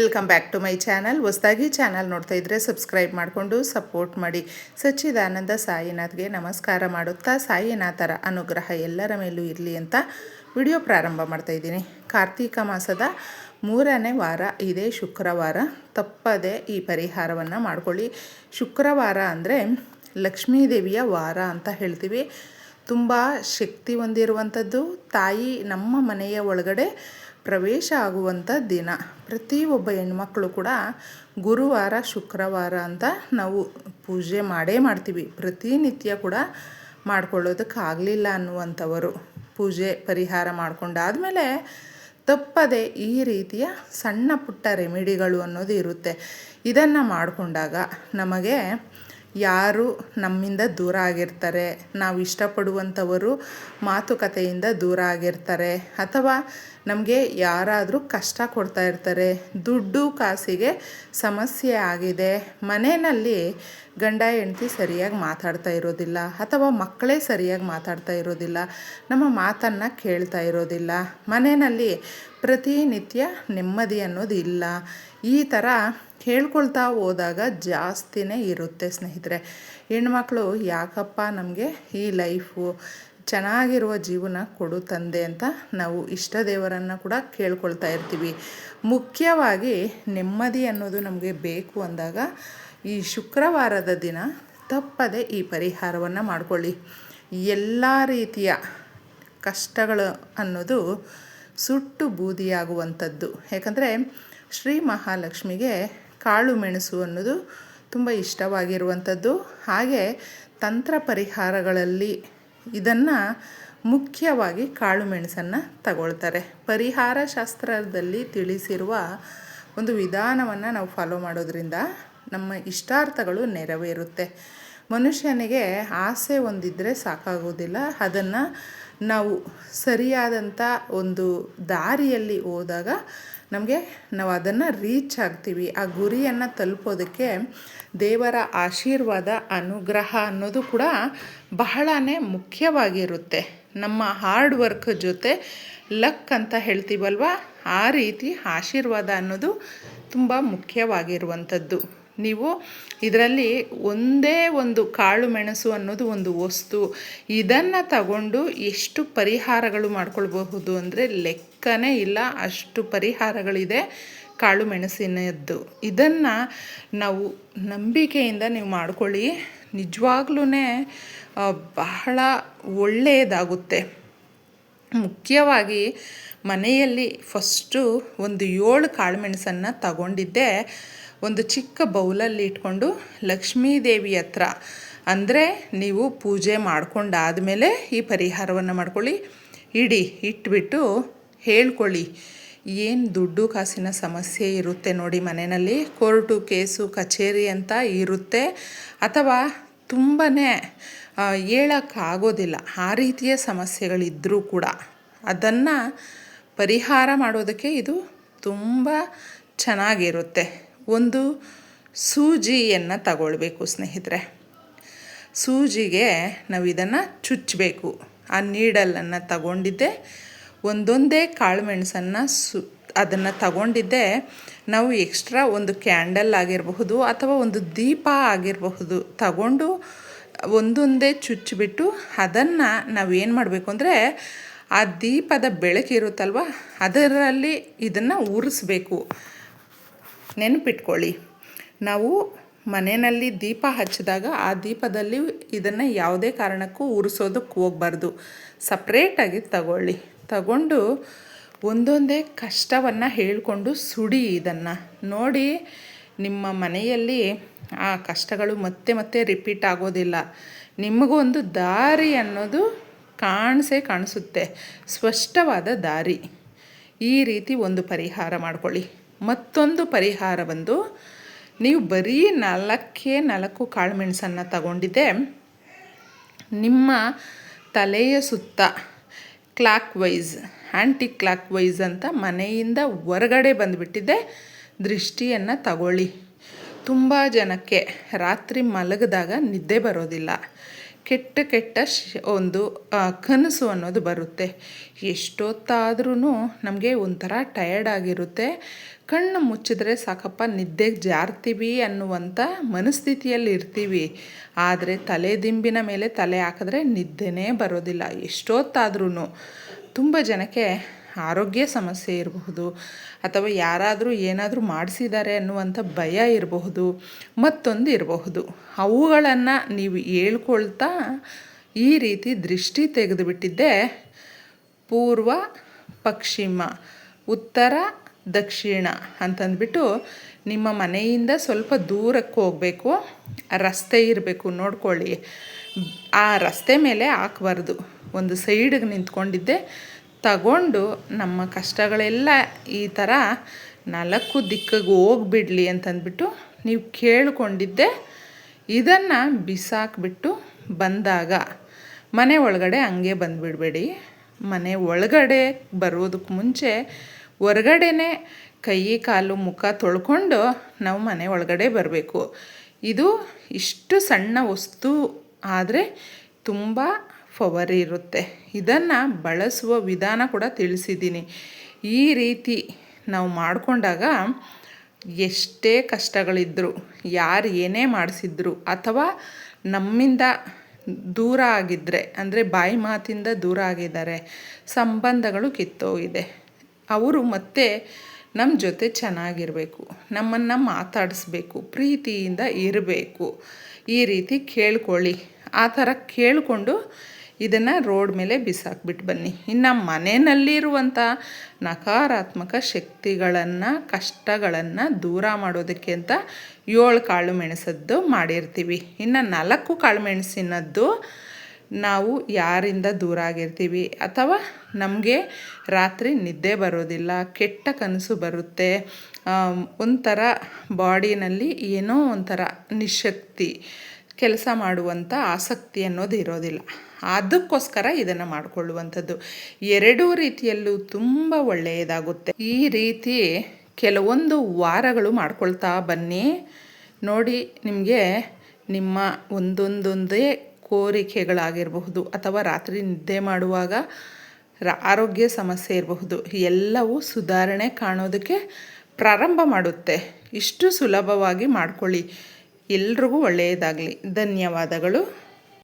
Welcome back to my channel ಹೊಸದಾಗಿ channel ನೋಡ್ತಾ ಇದ್ರೆ ಸಬ್ಸ್ಕ್ರೈಬ್ ಮಾಡಿಕೊಂಡು ಸಪೋರ್ಟ್ ಮಾಡಿ. ಸಚ್ಚಿದಾನಂದ ಸಾಯಿನಾಥ್ಗೆ ನಮಸ್ಕಾರ ಮಾಡುತ್ತಾ ಸಾಯಿನಾಥರ ಅನುಗ್ರಹ ಎಲ್ಲರ ಮೇಲೂ ಇರಲಿ ಅಂತ ವಿಡಿಯೋ ಪ್ರಾರಂಭ ಮಾಡ್ತಾ ಇದ್ದೀನಿ. ಕಾರ್ತೀಕ ಮಾಸದ ಮೂರನೇ ವಾರ, ಇದೇ ಶುಕ್ರವಾರ. ತಪ್ಪದೆ ಈ ಪರಿಹಾರವನ್ನು ಮಾಡ್ಕೊಳ್ಳಿ. ಶುಕ್ರವಾರ ಅಂದರೆ ಲಕ್ಷ್ಮೀದೇವಿಯ ವಾರ ಅಂತ ಹೇಳ್ತೀವಿ. ತುಂಬ ಶಕ್ತಿ ಹೊಂದಿರುವಂಥದ್ದು. ತಾಯಿ ನಮ್ಮ ಮನೆಯ ಒಳಗಡೆ ಪ್ರವೇಶ ಆಗುವಂಥ ದಿನ. ಪ್ರತಿಯೊಬ್ಬ ಹೆಣ್ಮಕ್ಳು ಕೂಡ ಗುರುವಾರ, ಶುಕ್ರವಾರ ಅಂತ ನಾವು ಪೂಜೆ ಮಾಡೇ ಮಾಡ್ತೀವಿ. ಪ್ರತಿನಿತ್ಯ ಕೂಡ ಮಾಡ್ಕೊಳ್ಳೋದಕ್ಕಾಗಲಿಲ್ಲ ಅನ್ನುವಂಥವರು ಪೂಜೆ ಪರಿಹಾರ ಮಾಡಿಕೊಂಡಾದಮೇಲೆ ತಪ್ಪದೆ ಈ ರೀತಿಯ ಸಣ್ಣ ಪುಟ್ಟ ರೆಮಿಡಿಗಳು ಅನ್ನೋದು ಇರುತ್ತೆ. ಇದನ್ನು ಮಾಡಿಕೊಂಡಾಗ ನಮಗೆ ಯಾರು ನಮ್ಮಿಂದ ದೂರ ಆಗಿರ್ತಾರೆ, ನಾವು ಇಷ್ಟಪಡುವಂಥವರು ಮಾತುಕತೆಯಿಂದ ದೂರ ಆಗಿರ್ತಾರೆ, ಅಥವಾ ನಮಗೆ ಯಾರಾದರೂ ಕಷ್ಟ ಕೊಡ್ತಾ ಇರ್ತಾರೆ, ದುಡ್ಡು ಕಾಸಿಗೆ ಸಮಸ್ಯೆ ಆಗಿದೆ, ಮನೆಯಲ್ಲಿ ಗಂಡ ಹೆಂಡತಿ ಸರಿಯಾಗಿ ಮಾತಾಡ್ತಾ ಇರೋದಿಲ್ಲ, ಅಥವಾ ಮಕ್ಕಳೇ ಸರಿಯಾಗಿ ಮಾತಾಡ್ತಾ ಇರೋದಿಲ್ಲ, ನಮ್ಮ ಮಾತನ್ನು ಕೇಳ್ತಾ ಇರೋದಿಲ್ಲ, ಮನೆಯಲ್ಲಿ ಪ್ರತಿನಿತ್ಯ ನೆಮ್ಮದಿ ಅನ್ನೋದು ಇಲ್ಲ ಈ ಥರ ಹೇಳ್ಕೊಳ್ತಾ ಹೋದಾಗ ಜಾಸ್ತಿನೇ ಇರುತ್ತೆ ಸ್ನೇಹಿತರೆ. ಹೆಣ್ಮಕ್ಳು ಯಾಕಪ್ಪ ನಮಗೆ ಈ ಲೈಫು ಚೆನ್ನಾಗಿರುವ ಜೀವನ ಕೊಡು ತಂದೆ ಅಂತ ನಾವು ಇಷ್ಟ ದೇವರನ್ನು ಕೂಡ ಕೇಳ್ಕೊಳ್ತಾ ಇರ್ತೀವಿ. ಮುಖ್ಯವಾಗಿ ನೆಮ್ಮದಿ ಅನ್ನೋದು ನಮಗೆ ಬೇಕು ಅಂದಾಗ ಈ ಶುಕ್ರವಾರದ ದಿನ ತಪ್ಪದೆ ಈ ಪರಿಹಾರವನ್ನು ಮಾಡಿಕೊಳ್ಳಿ. ಎಲ್ಲ ರೀತಿಯ ಕಷ್ಟಗಳು ಅನ್ನೋದು ಸುಟ್ಟು ಬೂದಿಯಾಗುವಂಥದ್ದು. ಯಾಕಂದರೆ ಶ್ರೀ ಮಹಾಲಕ್ಷ್ಮಿಗೆ ಕಾಳು ಮೆಣಸು ಅನ್ನೋದು ತುಂಬ ಇಷ್ಟವಾಗಿರುವಂಥದ್ದು. ಹಾಗೆ ತಂತ್ರ ಪರಿಹಾರಗಳಲ್ಲಿ ಇದನ್ನು ಮುಖ್ಯವಾಗಿ ಕಾಳು ಮೆಣಸನ್ನು ತಗೊಳ್ತಾರೆ. ಪರಿಹಾರ ಶಾಸ್ತ್ರದಲ್ಲಿ ತಿಳಿಸಿರುವ ಒಂದು ವಿಧಾನವನ್ನು ನಾವು ಫಾಲೋ ಮಾಡೋದ್ರಿಂದ ನಮ್ಮ ಇಷ್ಟಾರ್ಥಗಳು ನೆರವೇರುತ್ತೆ. ಮನುಷ್ಯನಿಗೆ ಆಸೆ ಒಂದಿದ್ದರೆ ಸಾಕಾಗೋದಿಲ್ಲ. ಅದನ್ನು ನಾವು ಸರಿಯಾದಂಥ ಒಂದು ದಾರಿಯಲ್ಲಿ ಹೋದಾಗ ನಮಗೆ ನಾವು ಅದನ್ನು ರೀಚ್ ಆಗ್ತೀವಿ. ಆ ಗುರಿಯನ್ನು ತಲುಪೋದಕ್ಕೆ ದೇವರ ಆಶೀರ್ವಾದ, ಅನುಗ್ರಹ ಅನ್ನೋದು ಕೂಡ ಬಹಳನೇ ಮುಖ್ಯವಾಗಿರುತ್ತೆ. ನಮ್ಮ ಹಾರ್ಡ್ ವರ್ಕ್ ಜೊತೆ ಲಕ್ ಅಂತ ಹೇಳ್ತೀವಲ್ವ? ಆ ರೀತಿ ಆಶೀರ್ವಾದ ಅನ್ನೋದು ತುಂಬ ಮುಖ್ಯವಾಗಿರುವಂಥದ್ದು. ನೀವು ಇದರಲ್ಲಿ ಒಂದೇ ಒಂದು ಕಾಳು ಮೆಣಸು ಅನ್ನೋದು ಒಂದು ವಸ್ತು. ಇದನ್ನು ತಗೊಂಡು ಎಷ್ಟು ಪರಿಹಾರಗಳು ಮಾಡ್ಕೊಳ್ಬಹುದು ಅಂದರೆ ಲೆಕ್ಕನೇ ಇಲ್ಲ, ಅಷ್ಟು ಪರಿಹಾರಗಳಿದೆ ಕಾಳು ಮೆಣಸಿನದ್ದು. ಇದನ್ನು ನಾವು ನಂಬಿಕೆಯಿಂದ ನೀವು ಮಾಡ್ಕೊಳ್ಳಿ. ನಿಜವಾಗ್ಲೂ ಬಹಳ ಒಳ್ಳೆಯದಾಗುತ್ತೆ ಮುಖ್ಯವಾಗಿ ಮನೆಯಲ್ಲಿ ಫಸ್ಟು ಒಂದು ಏಳು ಕಾಳುಮೆಣಸನ್ನು ತಗೊಂಡಿದ್ದೆ. ಒಂದು ಚಿಕ್ಕ ಬೌಲಲ್ಲಿ ಇಟ್ಕೊಂಡು ಲಕ್ಷ್ಮೀ ದೇವಿ ಹತ್ರ, ಅಂದರೆ ನೀವು ಪೂಜೆ ಮಾಡ್ಕೊಂಡಾದಮೇಲೆ ಈ ಪರಿಹಾರವನ್ನು ಮಾಡ್ಕೊಳ್ಳಿ. ಇಡಿ, ಇಟ್ಬಿಟ್ಟು ಹೇಳ್ಕೊಳ್ಳಿ. ಏನು ದುಡ್ಡು ಕಾಸಿನ ಸಮಸ್ಯೆ ಇರುತ್ತೆ ನೋಡಿ ಮನೆಯಲ್ಲಿ? ಕೋರ್ಟು ಕೇಸು ಕಚೇರಿ ಅಂತ ಇರುತ್ತೆ. ಅಥವಾ ತುಂಬಾ ಹೇಳೋಕ್ಕಾಗೋದಿಲ್ಲ. ಆ ರೀತಿಯ ಸಮಸ್ಯೆಗಳಿದ್ದರೂ ಕೂಡ ಅದನ್ನು ಪರಿಹಾರ ಮಾಡೋದಕ್ಕೆ ಇದು ತುಂಬ ಚೆನ್ನಾಗಿರುತ್ತೆ. ಒಂದು ಸೂಜಿಯನ್ನು ತಗೊಳ್ಬೇಕು ಸ್ನೇಹಿತರೆ. ಸೂಜಿಗೆ ನಾವು ಇದನ್ನು ಚುಚ್ಚಬೇಕು ಆ ನೀಡಲನ್ನು ತಗೊಂಡಿದ್ದೆ, ಒಂದೊಂದೇ ಕಾಳು ಮೆಣಸನ್ನು ಸು, ಅದನ್ನು ತಗೊಂಡಿದ್ದೆ, ನಾವು ಎಕ್ಸ್ಟ್ರಾ ಒಂದು ಕ್ಯಾಂಡಲ್ ಆಗಿರಬಹುದು ಅಥವಾ ಒಂದು ದೀಪ ಆಗಿರಬಹುದು ತಗೊಂಡು ಒಂದೊಂದೇ ಚುಚ್ಚಿಬಿಟ್ಟು ಅದನ್ನು ನಾವೇನು ಮಾಡಬೇಕು ಅಂದರೆ, ಆ ದೀಪದ ಬೆಳಕಿರುತ್ತಲ್ವ ಅದರಲ್ಲಿ ಇದನ್ನು ಉರಿಸ್ಬೇಕು. ನೆನಪಿಟ್ಕೊಳ್ಳಿ. ನಾವು ಮನೆಯಲ್ಲಿ ದೀಪ ಹಚ್ಚಿದಾಗ ಆ ದೀಪದಲ್ಲಿ ಇದನ್ನು ಯಾವುದೇ ಕಾರಣಕ್ಕೂ ಉರಿಸೋದಕ್ಕೆ ಹೋಗ್ಬಾರ್ದು. ಸಪ್ರೇಟಾಗಿ ತಗೊಳ್ಳಿ. ತಗೊಂಡು ಒಂದೊಂದೇ ಕಷ್ಟವನ್ನು ಹೇಳಿಕೊಂಡು ಸುಡಿ ಇದನ್ನು. ನೋಡಿ, ನಿಮ್ಮ ಮನೆಯಲ್ಲಿ ಆ ಕಷ್ಟಗಳು ಮತ್ತೆ ಮತ್ತೆ ರಿಪೀಟ್ ಆಗೋದಿಲ್ಲ. ನಿಮಗೊಂದು ದಾರಿ ಅನ್ನೋದು ಕಾಣಿಸೇ ಕಾಣಿಸುತ್ತೆ. ಸ್ಪಷ್ಟವಾದ ದಾರಿ. ಈ ರೀತಿ ಒಂದು ಪರಿಹಾರ ಮಾಡ್ಕೊಳ್ಳಿ. ಮತ್ತೊಂದು ಪರಿಹಾರ ಬಂದು ನೀವು ಬರೀ ನಾಲ್ಕೇ ನಾಲ್ಕು ಕಾಳುಮೆಣಸನ್ನು ತಗೊಂಡಿದ್ದೆ. ನಿಮ್ಮ ತಲೆಯ ಸುತ್ತ clockwise anticlockwise ಅಂತ ಮನೆಯಿಂದ ಹೊರಗಡೆ ಬಂದುಬಿಟ್ಟಿದ್ದೆ. ದೃಷ್ಟಿಯನ್ನು ತಗೊಳ್ಳಿ. ತುಂಬ ಜನಕ್ಕೆ ರಾತ್ರಿ ಮಲಗಿದಾಗ ನಿದ್ದೆ ಬರೋದಿಲ್ಲ. ಕೆಟ್ಟ ಕೆಟ್ಟ ಒಂದು ಕನಸು ಅನ್ನೋದು ಬರುತ್ತೆ. ಎಷ್ಟೊತ್ತಾದ್ರೂ ನಮಗೆ ಒಂಥರ ಟಯರ್ಡ್ ಆಗಿರುತ್ತೆ. ಕಣ್ಣು ಮುಚ್ಚಿದ್ರೆ ಸಾಕಪ್ಪ ನಿದ್ದೆಗೆ ಜಾರ್ತೀವಿ ಅನ್ನುವಂಥ ಮನಸ್ಥಿತಿಯಲ್ಲಿ ಇರ್ತೀವಿ. ಆದರೆ ತಲೆ ದಿಂಬಿನ ಮೇಲೆ ತಲೆ ಹಾಕಿದ್ರೆ ನಿದ್ದೆನೇ ಬರೋದಿಲ್ಲ. ಎಷ್ಟೊತ್ತಾದ್ರೂ ತುಂಬ ಜನಕ್ಕೆ ಆರೋಗ್ಯ ಸಮಸ್ಯೆ ಇರಬಹುದು, ಅಥವಾ ಯಾರಾದರೂ ಏನಾದರೂ ಮಾಡಿಸಿದ್ದಾರೆ ಅನ್ನುವಂಥ ಭಯ ಇರಬಹುದು, ಮತ್ತೊಂದು ಇರಬಹುದು. ಅವುಗಳನ್ನು ನೀವು ಹೇಳ್ಕೊಳ್ತಾ ಈ ರೀತಿ ದೃಷ್ಟಿ ತೆಗೆದುಬಿಟ್ಟಿದ್ದೆ. ಪೂರ್ವ, ಪಶ್ಚಿಮ, ಉತ್ತರ, ದಕ್ಷಿಣ ಅಂತಂದ್ಬಿಟ್ಟು ನಿಮ್ಮ ಮನೆಯಿಂದ ಸ್ವಲ್ಪ ದೂರಕ್ಕೆ ಹೋಗಬೇಕು, ರಸ್ತೆ ಇರಬೇಕು ನೋಡ್ಕೊಳ್ಳಿ. ಆ ರಸ್ತೆ ಮೇಲೆ ಹಾಕ್ಬಾರ್ದು. ಒಂದು ಸೈಡಿಗೆ ನಿಂತ್ಕೊಂಡಿದ್ದೆ. ತಗೊಂಡು ನಮ್ಮ ಕಷ್ಟಗಳೆಲ್ಲ ಈ ಥರ ನಾಲ್ಕು ದಿಕ್ಕಿಗೆ ಹೋಗ್ಬಿಡ್ಲಿ ಅಂತಂದ್ಬಿಟ್ಟು ನೀವು ಕೇಳಿಕೊಂಡಿದ್ದೆ. ಇದನ್ನು ಬಿಸಾಕ್ಬಿಟ್ಟು ಬಂದಾಗ ಮನೆ ಒಳಗಡೆ ಹಂಗೆ ಬಂದುಬಿಡಬೇಡಿ. ಮನೆ ಒಳಗಡೆ ಬರೋದಕ್ಕೆ ಮುಂಚೆ ಹೊರಗಡೆನೇ ಕೈ ಕಾಲು ಮುಖ ತೊಳ್ಕೊಂಡು ನಾವು ಮನೆ ಒಳಗಡೆ ಬರಬೇಕು. ಇದು ಇಷ್ಟು ಸಣ್ಣ ವಸ್ತು, ಆದರೆ ತುಂಬ ಪವರ್ ಇರುತ್ತೆ. ಇದನ್ನು ಬಳಸುವ ವಿಧಾನ ಕೂಡ ತಿಳಿಸಿದ್ದೀನಿ. ಈ ರೀತಿ ನಾವು ಮಾಡಿಕೊಂಡಾಗ ಎಷ್ಟೇ ಕಷ್ಟಗಳಿದ್ದರೂ ಯಾರು ಏನೇ ಮಾಡಿಸಿದ್ರು, ಅಥವಾ ನಮ್ಮಿಂದ ದೂರ ಆಗಿದ್ದರೆ ಅಂದರೆ ಬಾಯಿ ಮಾತಿಂದ ದೂರ ಆಗಿದ್ದಾರೆ, ಸಂಬಂಧಗಳು ಕಿತ್ತೋಗಿದೆ. ಅವರು ಮತ್ತೆ ನಮ್ಮ ಜೊತೆ ಚೆನ್ನಾಗಿರಬೇಕು, ನಮ್ಮನ್ನು ಮಾತಾಡಿಸ್ಬೇಕು, ಪ್ರೀತಿಯಿಂದ ಇರಬೇಕು. ಈ ರೀತಿ ಕೇಳ್ಕೊಳ್ಳಿ. ಆ ಥರ ಕೇಳಿಕೊಂಡು ಇದನ್ನು ರೋಡ್ ಮೇಲೆ ಬಿಸಾಕ್ಬಿಟ್ಟು ಬನ್ನಿ. ಇನ್ನು ಮನೆಯಲ್ಲಿರುವಂಥ ನಕಾರಾತ್ಮಕ ಶಕ್ತಿಗಳನ್ನು, ಕಷ್ಟಗಳನ್ನು ದೂರ ಮಾಡೋದಕ್ಕೆ ಅಂತ ಏಳು ಕಾಳು ಮೆಣಸದ್ದು ಮಾಡಿರ್ತೀವಿ. ಇನ್ನು ನಾಲ್ಕು ಕಾಳು ಮೆಣಸಿನದ್ದು ನಾವು ಯಾರಿಂದ ದೂರ ಆಗಿರ್ತೀವಿ? ಅಥವಾ ನಮಗೆ ರಾತ್ರಿ ನಿದ್ದೆ ಬರೋದಿಲ್ಲ, ಕೆಟ್ಟ ಕನಸು ಬರುತ್ತೆ ಒಂಥರ ಬಾಡಿನಲ್ಲಿ ಏನೋ ಒಂಥರ ನಿಶಕ್ತಿ, ಕೆಲಸ ಮಾಡುವಂಥ ಆಸಕ್ತಿ ಅನ್ನೋದು ಇರೋದಿಲ್ಲ. ಅದಕ್ಕೋಸ್ಕರ ಇದನ್ನು ಮಾಡಿಕೊಳ್ಳುವಂಥದ್ದು. ಎರಡೂ ರೀತಿಯಲ್ಲೂ ತುಂಬ ಒಳ್ಳೆಯದಾಗುತ್ತೆ. ಈ ರೀತಿ ಕೆಲವೊಂದು ವಾರಗಳು ಮಾಡ್ಕೊಳ್ತಾ ಬನ್ನಿ. ನೋಡಿ, ನಿಮಗೆ ನಿಮ್ಮ ಒಂದೊಂದೊಂದೇ ಕೋರಿಕೆಗಳಾಗಿರಬಹುದು ಅಥವಾ ರಾತ್ರಿ ನಿದ್ದೆ ಮಾಡುವಾಗ ಆರೋಗ್ಯ ಸಮಸ್ಯೆ ಇರಬಹುದು, ಎಲ್ಲವೂ ಸುಧಾರಣೆ ಕಾಣೋದಕ್ಕೆ ಪ್ರಾರಂಭ ಮಾಡುತ್ತೆ. ಇಷ್ಟು ಸುಲಭವಾಗಿ ಮಾಡ್ಕೊಳ್ಳಿ. ಎಲ್ರಿಗೂ ಒಳ್ಳೆಯದಾಗಲಿ. ಧನ್ಯವಾದಗಳು.